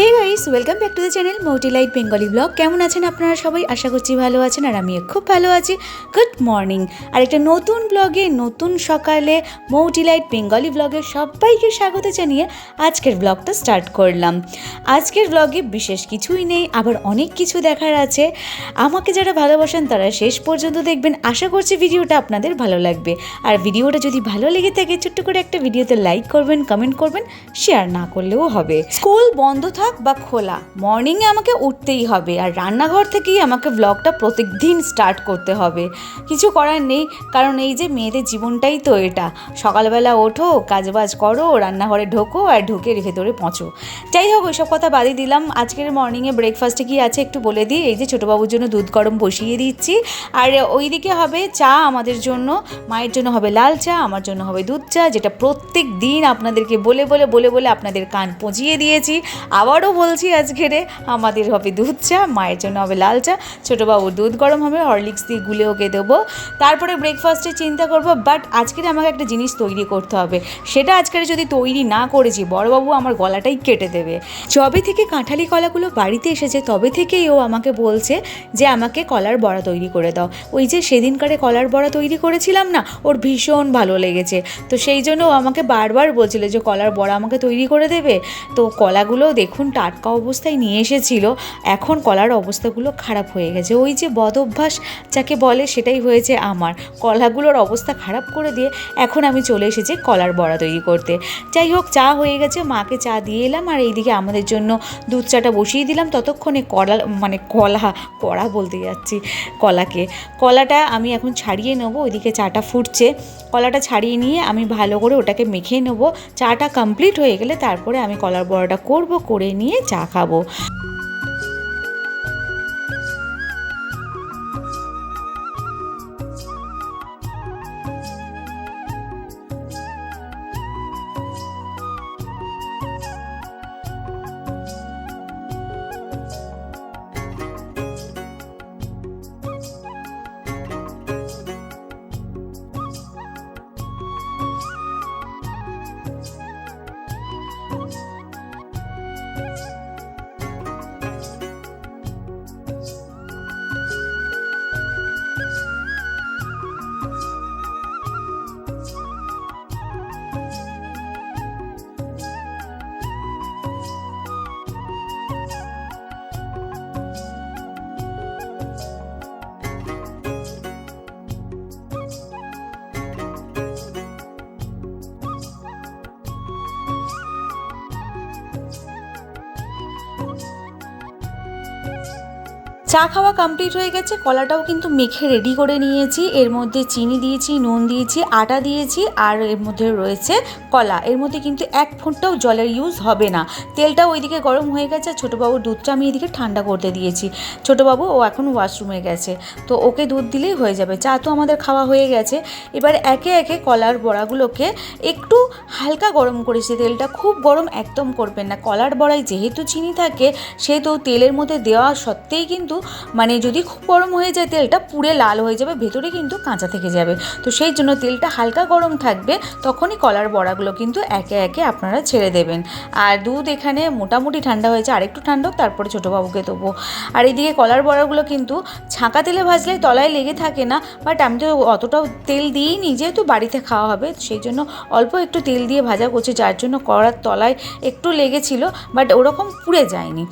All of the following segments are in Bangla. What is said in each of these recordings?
ठीक है guys welcome back to the channel মোটিলাইট Bengali blog কেমন আছেন আপনারা সবাই? আশা করছি ভালো আছেন আর আমিও খুব ভালো আছি। গুড মর্নিং আর একটা নতুন ব্লগে নতুন সকালে মোটিলাইট বেঙ্গলি ব্লগে সবাইকে স্বাগত জানিয়ে আজকের ব্লগটা স্টার্ট করলাম। আজকের ব্লগে বিশেষ কিছুই নেই, আবার অনেক কিছু দেখার আছে। আমাকে যারা ভালোবাসেন, তারা শেষ পর্যন্ত দেখবেন। আশা করছি ভিডিওটা আপনাদের ভালো লাগবে। আর ভিডিওটা যদি ভালো লেগে থাকে, ছোট্ট করে একটা ভিডিওতে লাইক করবেন কমেন্ট করবেন শেয়ার না করলেও হবে। স্কুল বন্ধ থাক বা খোলা। মর্নিংয়ে আমাকে উঠতেই হবে আর রান্নাঘর থেকেই আমাকে ব্লগটা প্রত্যেকদিন স্টার্ট করতে হবে। কিছু করার নেই, কারণ এই যে মেয়েদের জীবনটাই তো এটা। সকালবেলা ওঠো, কাজবাজ করো, রান্নাঘরে ঢোকো আর ঢুকে ভেতরে পঁচো। যাই হোক, ওইসব কথা বাদই দিলাম। আজকের মর্নিংয়ে ব্রেকফাস্টে কি আছে একটু বলে দিই। এই যে ছোটোবাবুর জন্য দুধ গরম বসিয়ে দিচ্ছি। আর ওইদিকে হবে চা আমাদের জন্য। মায়ের জন্য হবে লাল চা, আমার জন্য হবে দুধ চা, যেটা প্রত্যেক দিন আপনাদেরকে বলে বলে বলে বলে আপনাদের কান পচিয়ে দিয়েছি। আবারও বলছি আজকেরে আমাদের হবে দুধ চা, মায়ের জন্য হবে লাল চা। ছোটোবাবুর দুধ গরম হবে, হরলিক্স দিয়ে গুলে ওকে দেবো। তারপরে ব্রেকফাস্টে চিন্তা করব বাট আজকের আমাকে একটা জিনিস তৈরি করতে হবে। সেটা আজকের যদি তৈরি না করেছি, বড়বাবু আমার গলাটাই কেটে দেবে। যবে থেকে কাঁঠালি কলাগুলো বাড়িতে এসেছে, তবে থেকেই ও আমাকে বলছে যে আমাকে কলার বড়া তৈরি করে দাও। ওই যে সেদিনকারে কলার বড়া তৈরি করেছিলাম না, ওর ভীষণ ভালো লেগেছে। তো সেই জন্য ও আমাকে বারবার বলছিল যে কলার বড়া আমাকে তৈরি করে দেবে। তো কলাগুলো দেখুন টাটকা অবস্থায় নিয়ে এসেছিল, এখন কলার অবস্থাগুলো খারাপ হয়ে গেছে। ওই যে বদ অভ্যাস যাকে বলে সেটাই হয়েছে আমার। কলাগুলোর অবস্থা খারাপ করে দিয়ে এখন আমি চলে এসেছি কলার বড়া তৈরি করতে। যাই হোক, চা হয়ে গেছে, মাকে চা দিয়ে এলাম আর এইদিকে আমাদের জন্য দুধ চাটা বসিয়ে দিলাম। ততক্ষণে কলা মানে কলা, কড়া বলতে যাচ্ছি কলাকে। কলাটা আমি এখন ছাড়িয়ে নেব, ওইদিকে চাটা ফুটছে। কলাটা ছাড়িয়ে নিয়ে আমি ভালো করে ওটাকে মেখে নেব। চাটা কমপ্লিট হয়ে গেলে তারপরে আমি কলার বড়াটা করব, করে নিয়ে চা খাব। চা খাওয়া কমপ্লিট হয়ে গেছে, কলাটাও কিন্তু মেখে রেডি করে নিয়েছি। এর মধ্যে চিনি দিয়েছি, নুন দিয়েছি, আটা দিয়েছি, আর এর মধ্যে রয়েছে কলা। এর মধ্যে কিন্তু এক ফুটটাও জলের ইউজ হবে না। তেলটাও ওইদিকে গরম হয়ে গেছে, আর ছোটোবাবুর দুধটা আমি এদিকে ঠান্ডা করতে দিয়েছি। ছোটোবাবু, ও এখন ওয়াশরুমে গেছে। তো ওকে দুধ দিলেই হয়ে যাবে। চা তো আমাদের খাওয়া হয়ে গেছে। এবার একে একে কলার বড়াগুলোকে একটু হালকা গরম করেছি তেলটা খুব গরম একদম করবেন না। কলার বড়ায় যেহেতু চিনি থাকে, সেহেতু তেলের মধ্যে দেওয়া সত্ত্বেই কিন্তু মানে যদি খুব গরম হয়ে যায়, তেলটা পুড়ে লাল হয়ে যাবে, ভেতরে কিন্তু কাঁচা থেকে যাবে। তো সেই জন্য তেলটা হালকা গরম থাকবে, তখনই কলার বড়াগুলো কিন্তু একে একে আপনারা ছেড়ে দেবেন। আর দুধ এখানে মোটামুটি ঠান্ডা হয়েছে, আরেকটু ঠান্ডা তারপরে ছোটোবাবুকে দেবো। আর এদিকে কলার বড়াগুলো কিন্তু ছাঁকা তেলে ভাজলে তলায় লেগে থাকে না, বাট আমি তো অতটাও তেল দিই নি যেহেতু বাড়িতে খাওয়া হবে, সেই জন্য অল্প একটু তেল দিয়ে ভাজা করছি, যার জন্য কড়ার তলায় একটু লেগেছিল, বাট ওরকম পুড়ে যায়নি।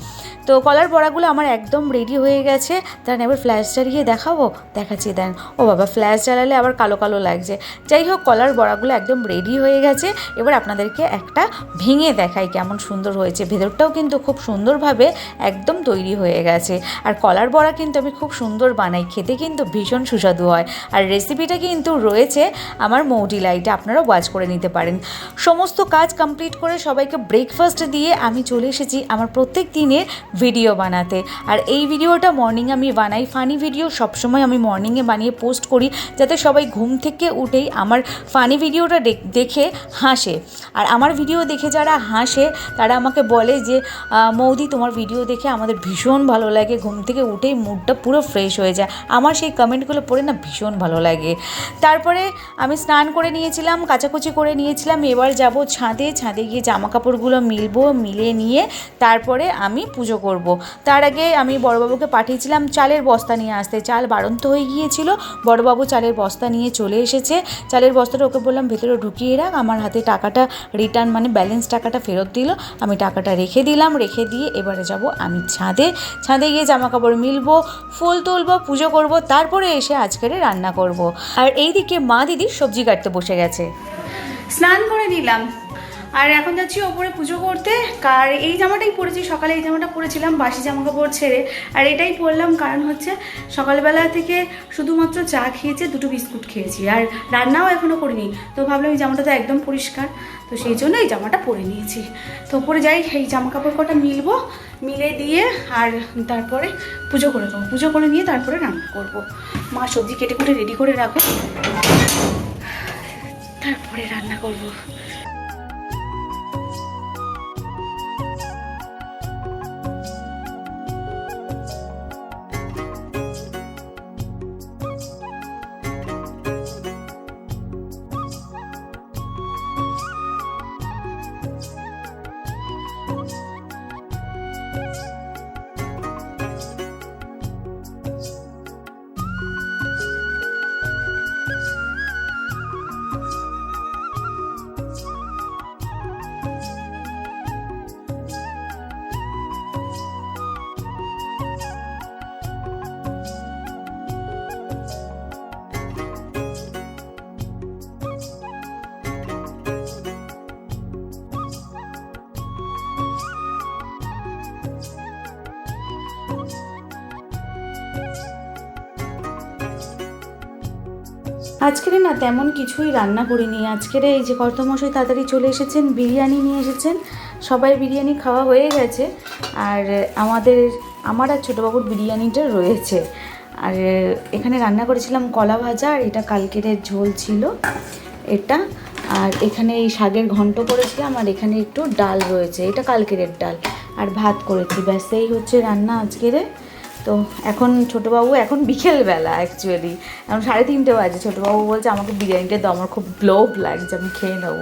তো কলার বড়াগুলো আমার একদম রেডি হয়ে গেছে। দাঁড়ান, এবার ফ্ল্যাশ জ্বালিয়ে দেখাবো। দেখাচ্ছি দেন ও বাবা ফ্ল্যাশ জ্বালালে আবার কালো কালো লাগছে। যাই হোক, কলার বড়াগুলো একদম রেডি হয়ে গেছে। এবার আপনাদেরকে একটা ভেঙে দেখাই কেমন সুন্দর হয়েছে। ভেতরটাও কিন্তু খুব সুন্দরভাবে একদম তৈরি হয়ে গেছে। আর কলার বড়া কিন্তু আমি খুব সুন্দর বানাই। খেতে কিন্তু ভীষণ সুস্বাদু হয়। আর রেসিপিটা কিন্তু রয়েছে আমার মৌডি লাইটে। আপনারা ওয়াচ করে নিতে পারেন। সমস্ত কাজ কমপ্লিট করে সবাইকে ব্রেকফাস্ট দিয়ে আমি চলে এসেছি। আমার প্রত্যেক দিনের ভিডিও বানাতে। আর এই ভিডিওটা মর্নিং আমি বানাই। ফানি ভিডিও সবসময় আমি মর্নিংয়ে বানিয়ে পোস্ট করি, যাতে সবাই ঘুম থেকে উঠেই আমার ফানি ভিডিওটা দেখ- হাসে। আর আমার ভিডিও দেখে যারা হাসে, তারা আমাকে বলে যে মৌদি, তোমার ভিডিও দেখে আমাদের ভীষণ ভালো লাগে। ঘুম থেকে উঠেই মুডটা পুরো ফ্রেশ হয়ে যায়। আমার সেই কমেন্টগুলো পড়ে না ভীষণ ভালো লাগে। তারপরে আমি স্নান করে নিয়েছিলাম, কাচাকুচি করে নিয়েছিলাম। এবার যাব ছাদে। ছাদে গিয়ে জামা কাপড়গুলো মিলবো, মিলে নিয়ে তারপরে আমি পুজো করব। তার আগে আমি বড়বাবুকে পাঠিয়েছিলাম চালের বস্তা নিয়ে আসতে। চাল বাড়ন্ত হয়ে গিয়েছিল। বড়বাবু চালের বস্তা নিয়ে চলে এসেছে। চালের বস্তাটা ওকে বললাম, ভেতরে ঢুকিয়ে রাখ। আমার হাতে টাকাটা রিটার্ন মানে ব্যালেন্স টাকাটা ফেরত দিল। আমি টাকাটা রেখে দিলাম। রেখে দিয়ে এবারে যাব আমি ছাদে। ছাদে গিয়ে জামা কাপড় মিলবো, ফুল তুলবো, পুজো করব, তারপরে এসে আজকের রান্না করব। আর এইদিকে মা দিদি সবজি কাটতে বসে গেছে। স্নান করে নিলাম। আর এখন যাচ্ছি ওপরে পুজো করতে। আর এই জামাটাই পরেছি, সকালে এই জামাটা পরেছিলাম, বাসি জামা কাপড় ছেড়ে। আর এটাই পরলাম কারণ হচ্ছে সকালবেলা থেকে শুধুমাত্র চা খেয়েছে, দুটো বিস্কুট খেয়েছি। আর রান্নাও এখনও করিনি। তো ভাবলাম এই জামাটা তো একদম পরিষ্কার। তো সেই জন্য এই জামাটা পরে নিয়েছি। তো ওপরে যাই, এই জামা কাপড় কটা মিলবো, মিলে দিয়ে আর তারপরে পুজো করে দেবো। পুজো করে নিয়ে তারপরে রান্না করব। মা সবজি কেটে কুটে রেডি করে রাখো তারপরে রান্না করব। আজকের না তেমন কিছুই রান্না করিনি। আজকের এই যে কর্তমশাই তাড়াতাড়ি চলে এসেছেন, বিরিয়ানি নিয়ে এসেছেন। সবাই বিরিয়ানি খাওয়া হয়ে গেছে। আর আমাদের, আমার আর ছোটোবাবুর বিরিয়ানিটা রয়েছে। আর এখানে রান্না করেছিলাম কলা ভাজা, আর এটা কালকের ঝোল ছিল এটা। আর এখানে এই শাকের ঘন্ট করেছিলাম, আর এখানে একটু ডাল রয়েছে, এটা কালকের ডাল। আর ভাত করেছি, ব্যাস, এই হচ্ছে রান্না আজকের। তো এখন ছোটোবাবু এখন বিকেলবেলা অ্যাকচুয়ালি এখন সাড়ে তিনটে বাজে। ছোটোবাবু বলছে, আমাকে বিরিয়ানিটা দাও আমার খুব লোভ লাগছে, আমি খেয়ে নেব।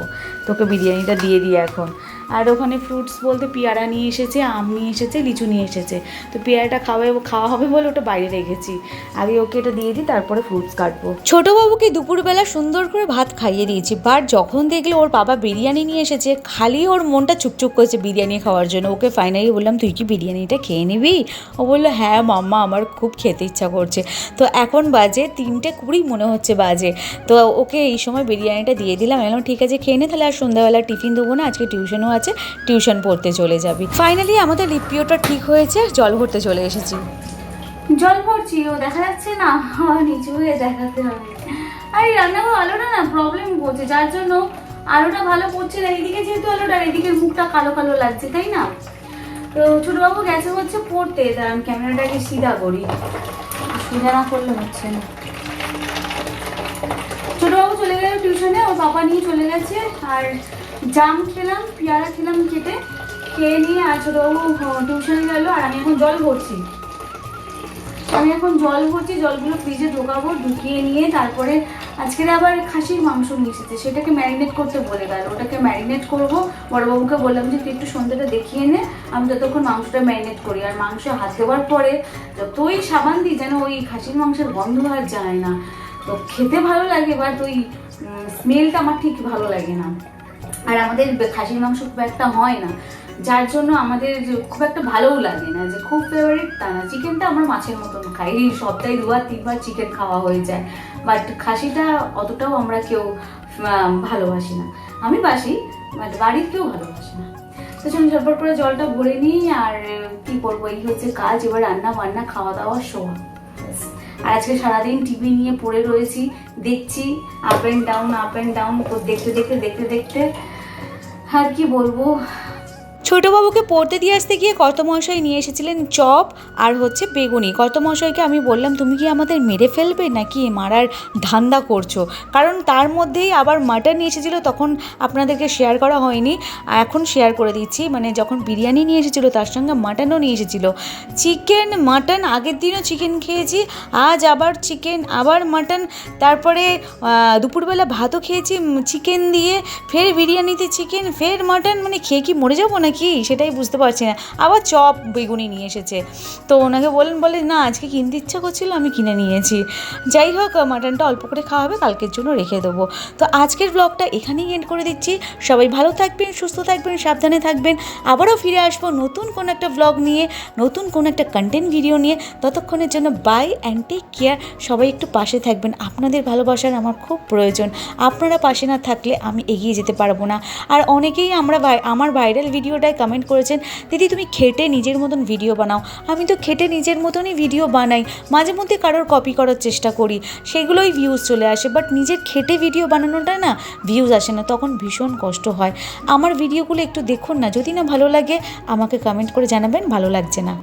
তোকে বিরিয়ানিটা দিয়ে দিই এখন। আর ওখানে ফ্রুটস বলতে পেয়ারা নিয়ে এসেছে, আম নিয়ে এসেছে, লিচু নিয়ে এসেছে। তো পেয়ারাটা খাওয়াবে, খাওয়া হবে বলে ওটা বাইরে রেখেছি। আগে ওকে এটা দিয়ে দিই, তারপরে ফ্রুটস কাটবো। ছোটোবাবুকে দুপুরবেলা সুন্দর করে ভাত খাইয়ে দিয়েছি বাট যখন দেখল ওর বাবা বিরিয়ানি নিয়ে এসেছে, খালি ওর মনটা চুপচুপ করেছে বিরিয়ানি খাওয়ার জন্য। ওকে ফাইনালি বললাম, তুই কি বিরিয়ানিটা খেয়ে নিবি? ও বলল হ্যাঁ মাম্মা, আমার খুব খেতে ইচ্ছা করছে। তো এখন বাজে তিনটে কুড়ি, মনে হচ্ছে বাজে। তো ওকে এই সময় বিরিয়ানিটা দিয়ে দিলাম। এলাম ঠিক আছে, খেয়ে নে তাহলে, আর সন্ধ্যাবেলা টিফিন দেবো না, আজকে টিউশনও আছে, টিউশন পড়তে চলে যাবি। ফাইনালি আমাদের লিপিওটা ঠিক হয়েছে, জল ভরতে চলে এসেছি। জল ভরছি, ও দেখা যাচ্ছে না নিচু হয়ে দেখাতে হবে। আর এই রান্নাঘর আলোটা না প্রবলেম করছে, যার জন্য আলোটা ভালো পড়ছে না এদিকে যেহেতু আলোটা আর এদিকের মুখটা কালো কালো লাগছে, তাই না? তো ছোটবাবু গেছে হচ্ছে পড়তে দাঁড়ান ক্যামেরাটাকে সিধা করি। সিধা না করলে হচ্ছে না। ছোটবাবু চলে গেল টিউশনে ওর বাবা নিয়ে চলে গেছে। আর জাম খেলাম, পেয়ারা খেলাম কেটে খেয়ে নিয়ে আর ছোটবাবু টিউশনে গেল, আর আমি এখন জল ভরছি। আমি এখন জল ভরছি, জলগুলো ফ্রিজে ঢোকাবো, ঢুকিয়ে নিয়ে তারপরে আজকে আবার খাসির মাংস নিয়ে এসেছে। সেটাকে ম্যারিনেট করতে বলে গেল। ওটাকে ম্যারিনেট করব। বড়বাবুকে বললাম যে, তুই একটু সন্ধ্যাটা দেখিয়ে নে। আমি যতক্ষণ মাংসটা ম্যারিনেট করি। আর মাংস হাত দেওয়ার পরে যতই সাবান দিই, যেন ওই খাসির মাংসের গন্ধ আর যায় না। তো খেতে ভালো লাগে বাট ওই স্মেলটা আমার ঠিক ভালো লাগে না। আর আমাদের খাসির মাংস খুব একটা হয় না, যার জন্য আমাদের খুব একটা ভালোও লাগে না, যে খুব ফেভারিট তা না। চিকেনটা আমরা মাছের মতন খাই, এই সপ্তাহে দুবার, তিনবার চিকেন খাওয়া হয়ে যায়। বাট খাসিটা অতটাও আমরা কেউ ভালোবাসি না। আমি বাসি বাট বাড়ির কেউ ভালোবাসি না। তো চলুন, ঝটপট করে জলটা ভরে নিই, আর, কি করব এই হচ্ছে কাজ। এবার রান্না বান্না খাওয়া দাওয়া শোয়া। আর আজকে সারাদিন টিভি নিয়ে পড়ে রয়েছি, দেখছি up and down up and down দেখতে দেখতে দেখতে দেখতে। আর কি বলব? ছোটোবাবুকে পড়তে দিয়ে আসতে গিয়ে কর্তমশাই নিয়ে এসেছিলেন চপ আর হচ্ছে বেগুনি। কর্তমশাইকে আমি বললাম, তুমি কি আমাদের মেরে ফেলবে নাকি মারার ধান্দা করছ? কারণ তার মধ্যেই আবার মাটন নিয়ে এসেছিল, তখন আপনাদেরকে শেয়ার করা হয়নি। এখন শেয়ার করে দিচ্ছি। মানে যখন বিরিয়ানি নিয়ে এসেছিল, তার সঙ্গে মাটনও নিয়ে এসেছিল। চিকেন মাটন আগের দিনও চিকেন খেয়েছি, আজ আবার চিকেন আবার মাটন তারপরে দুপুরবেলা ভাতও খেয়েছি চিকেন দিয়ে, ফের বিরিয়ানিতে চিকেন ফের মাটন মানে খেয়ে কি মরে যাব নাকি? সেটাই বুঝতে পারছি না। আবার চপ বেগুনি নিয়ে এসেছে। তো ওনাকে বললেন বলে না, আজকে কিনতে ইচ্ছা করছিল, আমি কিনে নিয়েছি। যাই হোক, মাটনটা অল্প করে খাওয়া হবে, কালকের জন্য রেখে দেবো। তো আজকের ব্লগটা এখানেই এন্ড করে দিচ্ছি। সবাই ভালো থাকবেন, সুস্থ থাকবেন, সাবধানে থাকবেন। আবারও ফিরে আসব নতুন কোনো একটা ব্লগ নিয়ে, নতুন কোনো একটা কন্টেন্ট ভিডিও নিয়ে। ততক্ষণের জন্য বাই অ্যান্ড টেক কেয়ার সবাই একটু পাশে থাকবেন। আপনাদের ভালোবাসার আমার খুব প্রয়োজন। আপনারা পাশে না থাকলে আমি এগিয়ে যেতে পারব না। আর অনেকেই আমরা আমার ভাইরাল ভিডিওটায় কমেন্ট করেছেন, দিদি, তুমি খেটে নিজের মতন ভিডিও বানাও। আমি তো খেটে নিজের মতনই ভিডিও বানাই। মাঝে মধ্যে কারোর কপি করার চেষ্টা করি। সেগুলোই ভিউজ চলে আসে। বাট নিজের খেটে ভিডিও বানানোটা না ভিউজ আসে না। তখন ভীষণ কষ্ট হয়। আমার ভিডিওগুলো একটু দেখুন না। যদি না ভালো লাগে, আমাকে কমেন্ট করে জানাবেন। ভালো লাগছে না।